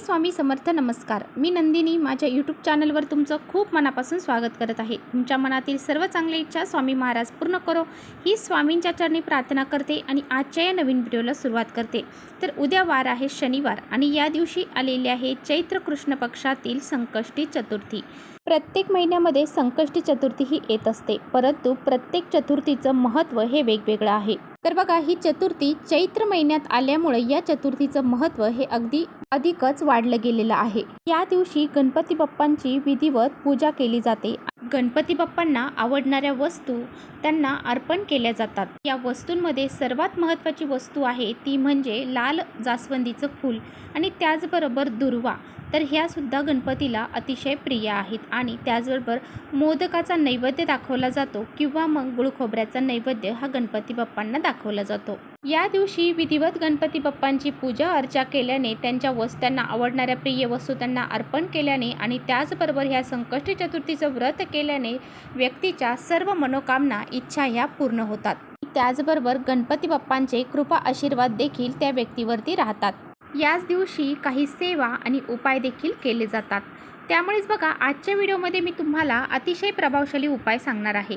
स्वामी समर्थ नमस्कार. मी नंदिनी. माझ्या यूट्यूब चॅनलवर तुमचं खूप मनापासून स्वागत करत आहे. तुमच्या मनातील सर्व चांगली इच्छा स्वामी महाराज पूर्ण करो. ही स्वामींच्या चरणी प्रार्थना करते आणि आजच्या या नवीन व्हिडिओला सुरुवात करते. तर उद्या वार आहे शनिवार आणि या दिवशी आलेले आहे चैत्र कृष्ण पक्षातील संकष्टी चतुर्थी. प्रत्येक महिन्यामध्ये संकष्टी चतुर्थी ही येत असते. परंतु प्रत्येक चतुर्थीचं महत्त्व हे वेगवेगळं आहे. तर बघा ही चतुर्थी चैत्र महिन्यात आल्यामुळे या चतुर्थीचं महत्त्व हे अगदी अधिकच वाढलं गेलेलं आहे. या दिवशी गणपती बाप्पांची विधिवत पूजा केली जाते. गणपती बाप्पांना आवडणाऱ्या वस्तू त्यांना अर्पण केल्या जातात. या वस्तूंमध्ये सर्वात महत्त्वाची वस्तू आहे ती म्हणजे लाल जास्वंदीचं फूल आणि त्याचबरोबर दुर्वा. तर ह्यासुद्धा गणपतीला अतिशय प्रिय आहेत आणि त्याचबरोबर मोदकाचा नैवेद्य दाखवला जातो किंवा मग गुळखोबऱ्याचा नैवेद्य हा गणपती बाप्पांना दाखवला जातो. या दिवशी विधिवत गणपती बाप्पांची पूजा अर्चा केल्याने त्यांच्या वस्तू त्यांना आवडणाऱ्या प्रिय वस्तू त्यांना अर्पण केल्याने आणि त्याचबरोबर ह्या संकष्टी चतुर्थीचं व्रत केल्याने व्यक्तीच्या सर्व मनोकामना इच्छा ह्या पूर्ण होतात. त्याचबरोबर गणपती बाप्पांचे कृपा आशीर्वाद देखील त्या व्यक्तीवरती राहतात. याच दिवशी काही सेवा आणि उपाय देखील केले जातात. त्यामुळेच बघा आजच्या व्हिडिओमध्ये मी तुम्हाला अतिशय प्रभावशाली उपाय सांगणार आहे.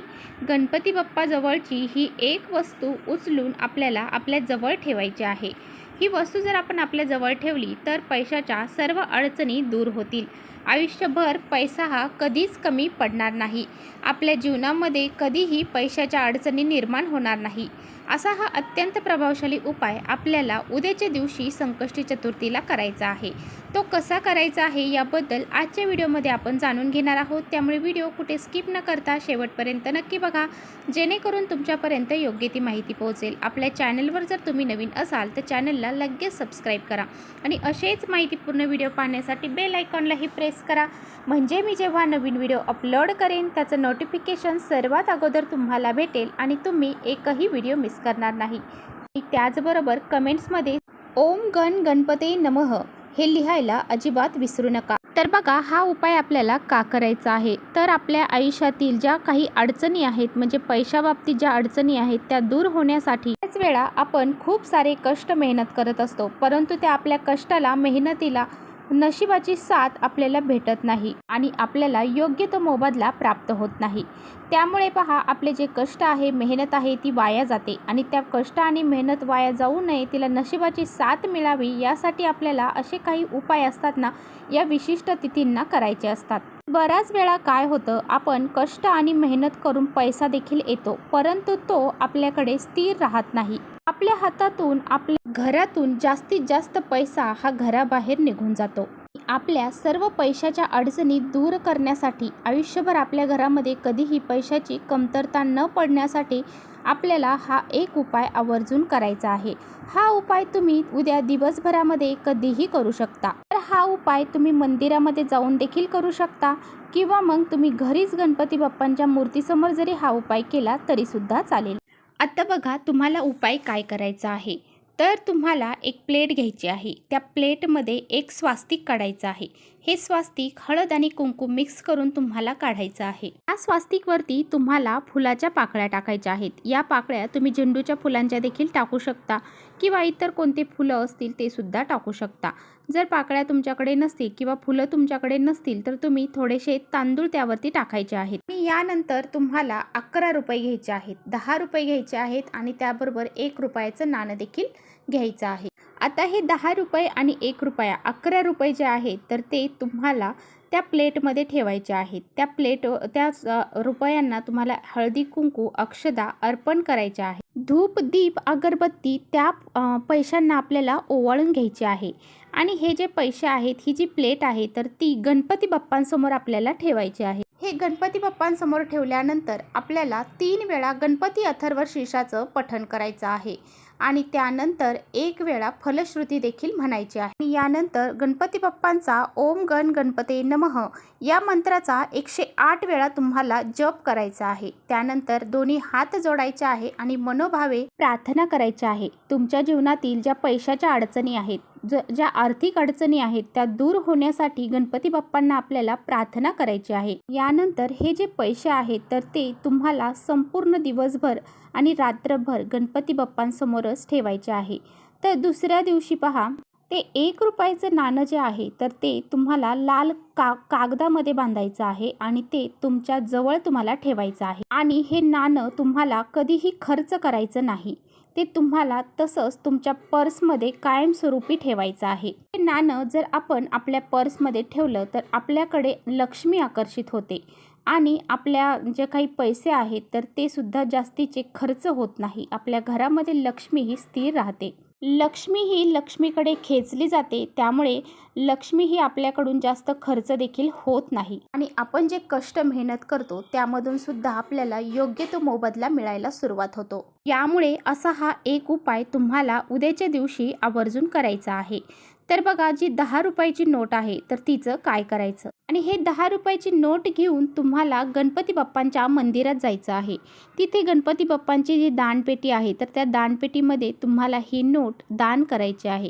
गणपती बाप्पाजवळची ही एक वस्तू उचलून आपल्याला आपल्या जवळ ठेवायची आहे. ही वस्तू जर आपण आपल्या जवळ ठेवली तर पैशाच्या सर्व अडचणी दूर होतील. आयुष्यभर पैसा हा कधीच कमी पडणार नाही. आपल्या जीवनामध्ये कधीही पैशाच्या अडचणी निर्माण होणार नाही. असा हा अत्यंत प्रभावशाली उपाय आपल्याला उद्याच्या दिवशी संकष्टी चतुर्थीला करायचा आहे. तो कसा करायचा आहे याबद्दल आजच्या व्हिडिओमध्ये आपण जाणून घेणार आहोत. त्यामुळे व्हिडिओ कुठे स्किप न करता शेवटपर्यंत नक्की बघा. जेणेकरून तुमच्यापर्यंत योग्य ती माहिती पोहोचेल. आपल्या चॅनलवर जर तुम्ही नवीन असाल तर चॅनलला लगेच सबस्क्राईब करा. आणि असेच माहितीपूर्ण व्हिडिओ पाहण्यासाठी बेल आयकॉनलाही प्रेस करा. म्हणजे मी जेव्हा नवीन व्हिडिओ अपलोड करेन त्याचं नोटिफिकेशन सर्वात अगोदर तुम्हाला भेटेल आणि तुम्ही एकही व्हिडिओ मिस करणार नाही. त्याचबरोबर कमेंट्समध्ये ओम गण गणपते नमः हे लिहायला अजिबात विसरू नका. तर बघा हा उपाय आपल्याला का करायचा आहे? तर आपल्या आयुष्यातील ज्या काही अडचणी आहेत म्हणजे पैशाबाबतीत ज्या अडचणी आहेत त्या दूर होण्यासाठी त्याच वेळा आपण खूप सारे कष्ट मेहनत करत असतो. परंतु त्या आपल्या कष्टाला मेहनतीला नशिबाची साथ आपल्याला भेटत नाही आणि आपल्याला योग्य तो मोबदला प्राप्त होत नाही. त्यामुळे पहा आपले जे कष्ट आहे मेहनत आहे ती वाया जाते आणि त्या कष्ट आणि मेहनत वाया जाऊ नये तिला नशिबाची साथ मिळावी यासाठी आपल्याला असे काही उपाय असतात ना या विशिष्ट तिथींना करायचे असतात. बऱ्याच वेळा काय होतं आपण कष्ट आणि मेहनत करून पैसा देखील येतो परंतु तो आपल्याकडे स्थिर राहत नाही. आपल्या हातातून आपल्या घरातून जास्तीत जास्त पैसा हा घराबाहेर निघून जातो. आपल्या सर्व पैशाच्या अडचणी दूर करण्यासाठी आयुष्यभर आपल्या घरामध्ये कधीही पैशाची कमतरता न पडण्यासाठी आपल्याला हा एक उपाय आवर्जून करायचा आहे. हा उपाय तुम्ही उद्या दिवसभरामध्ये कधीही करू शकता. तर हा उपाय तुम्ही मंदिरामध्ये जाऊन देखील करू शकता किंवा मग तुम्ही घरीच गणपती बाप्पांच्या मूर्तीसमोर जरी हा उपाय केला तरीसुद्धा चालेल. आता बघा तुम्हाला उपाय काय करायचा आहे. तर तुम्हाला एक प्लेट घ्यायची आहे. त्या प्लेटमध्ये एक स्वास्तिक काढायचं आहे. हे स्वास्तिक हळद आणि कुंकू मिक्स करून तुम्हाला काढायचं आहे. या स्वास्तिकवरती तुम्हाला फुलाच्या पाकळ्या टाकायच्या आहेत. या पाकळ्या तुम्ही झेंडूच्या फुलांच्या देखील टाकू शकता किंवा इतर कोणते फुलं असतील ते सुद्धा टाकू शकता. जर पाकळ्या तुमच्याकडे नसतील किंवा फुलं तुमच्याकडे नसतील तर तुम्ही थोडेसे तांदूळ त्यावरती टाकायचे आहेत. आणि यानंतर तुम्हाला अकरा रुपये घ्यायचे आहेत. दहा रुपये घ्यायचे आहेत आणि त्याबरोबर एक रुपयाचं नाणं देखील घ्यायचं आहे. आता हे दहा रुपये आणि एक रुपया अकरा रुपये जे आहेत तर ते तुम्हाला त्या प्लेटमध्ये ठेवायचे आहेत. त्या प्लेट त्या रुपयांना तुम्हाला हळदी कुंकू अक्षदा अर्पण करायचे आहे. धूप दीप अगरबत्ती त्या पैशांना आपल्याला ओवाळून घ्यायचे आहे. आणि हे जे पैसे आहेत ही जी प्लेट आहे तर ती गणपती बाप्पांसमोर आपल्याला ठेवायची आहे. हे गणपती बाप्पांसमोर ठेवल्यानंतर आपल्याला तीन वेळा गणपती अथर्व शीर्षाचं पठण करायचं आहे. आणि त्यानंतर एक वेळा फलश्रुती देखील म्हणायची आहे. यानंतर गणपती बाप्पांचा ओम गण गणपते नमः या मंत्राचा एकशे आठ वेळा तुम्हाला जप करायचा आहे. त्यानंतर दोन्ही हात जोडायचे आहे आणि मनोभावे प्रार्थना करायची आहे. तुमच्या जीवनातील ज्या पैशाच्या अडचणी आहेत ज ज्या आर्थिक अडचणी आहेत त्या दूर होण्यासाठी गणपती बाप्पांना आपल्याला प्रार्थना करायची आहे. यानंतर हे जे पैसे आहेत तर ते तुम्हाला संपूर्ण दिवसभर आणि रात्रभर गणपती बाप्पांसमोरच ठेवायचे आहे. तर दुसऱ्या दिवशी पहा ते एक रुपयाचं नाणं जे आहे तर ते तुम्हाला लाल का कागदामध्ये बांधायचं आहे आणि ते तुमच्या जवळ तुम्हाला ठेवायचं आहे. आणि हे नाणं तुम्हाला कधीही खर्च करायचं नाही. ते तुम्हाला तसंच तुमच्या पर्समध्ये कायमस्वरूपी ठेवायचं आहे. हे नाणं जर आपण आपल्या पर्समध्ये ठेवलं तर आपल्याकडे लक्ष्मी आकर्षित होते. आणि आपल्या जे काही पैसे आहेत तर ते सुद्धा जास्तीचे खर्च होत नाही. आपल्या घरामध्ये लक्ष्मी ही स्थिर राहते. लक्ष्मी ही लक्ष्मीकडे खेचली जाते त्यामुळे लक्ष्मी ही आपल्याकडून जास्त खर्च देखील होत नाही. आणि आपण जे कष्ट मेहनत करतो त्यामधून सुद्धा आपल्याला योग्य तो मोबदला मिळायला सुरुवात होतो. यामुळे असा हा एक उपाय तुम्हाला उद्याच्या दिवशी आवर्जून करायचा आहे. तर बघा जी दहा रुपयाची नोट आहे तर तिचं काय करायचं? आणि हे दहा रुपयाची नोट घेऊन तुम्हाला गणपती बाप्पांच्या मंदिरात जायचं आहे. तिथे गणपती बाप्पांची जी दानपेटी आहे तर त्या दानपेटीमध्ये तुम्हाला ही नोट दान करायची आहे.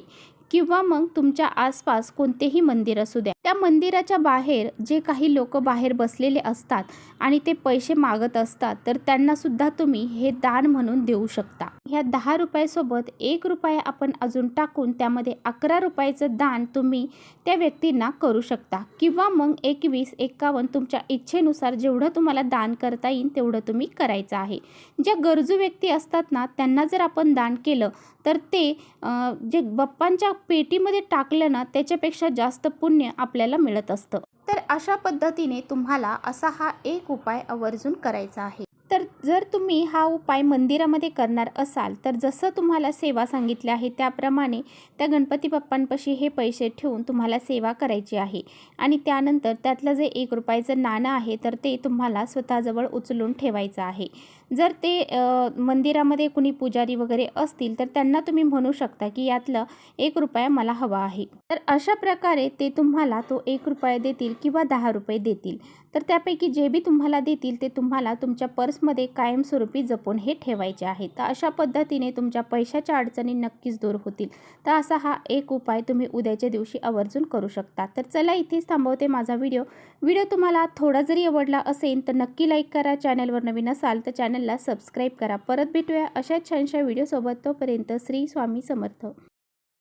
किंवा मग तुमच्या आसपास कोणतेही मंदिर असू द्या. त्या मंदिराच्या बाहेर जे काही लोक बाहेर बसलेले असतात आणि ते पैसे मागत असतात तर त्यांना सुद्धा तुम्ही हे दान म्हणून देऊ शकता. ह्या दहा रुपयासोबत एक रुपया आपण अजून टाकून त्यामध्ये अकरा रुपयाचं दान तुम्ही त्या व्यक्तींना करू शकता. किंवा मग एकवीस एकावन्न तुमच्या इच्छेनुसार जेवढं तुम्हाला दान करता येईल तेवढं तुम्ही करायचं आहे. ज्या गरजू व्यक्ती असतात ना त्यांना जर आपण दान केलं तर ते जे बाप्पांच्या पेटीमध्ये टाकलं ना त्याच्यापेक्षा जास्त पुण्य आपल्याला मिळत असतं. तर अशा पद्धतीने तुम्हाला असा हा एक उपाय आवर्जून करायचा आहे. तर जर तुम्ही हा उपाय मंदिरामध्ये करणार असाल तर जसं तुम्हाला सेवा सांगितली आहे त्याप्रमाणे त्या गणपती बाप्पांपाशी हे पैसे ठेवून तुम्हाला सेवा करायची आहे. आणि त्यानंतर त्यातलं जे एक रुपयाचं नाणं आहे तर ते तुम्हाला स्वतःजवळ उचलून ठेवायचं आहे. जर ते मंदिरामध्ये कुणी पुजारी वगैरे असतील तर त्यांना तुम्ही म्हणू शकता की यातलं एक रुपया मला हवा आहे. तर अशा प्रकारे ते तुम्हाला तो एक रुपया देतील किंवा दहा रुपये देतील. तर त्यापैकी जे बी तुम्हाला देतील ते तुम्हाला तुमच्या पर्समध्ये कायमस्वरूपी जपून हे ठेवायचे आहे. तर अशा पद्धतीने तुमच्या पैशाच्या अडचणी नक्कीच दूर होतील. तर असा हा एक उपाय तुम्ही उद्याच्या दिवशी आवर्जून करू शकता. तर चला इथेच थांबवते माझा व्हिडिओ. व्हिडिओ तुम्हाला थोडा जरी आवडला असेल तर नक्की लाईक करा. चॅनलवर नवीन असाल तर चॅनल चॅनलला सबस्क्राईब करा. परत भेटूया अशा छानशा व्हिडिओसोबत. तोपर्यंत श्री स्वामी समर्थ.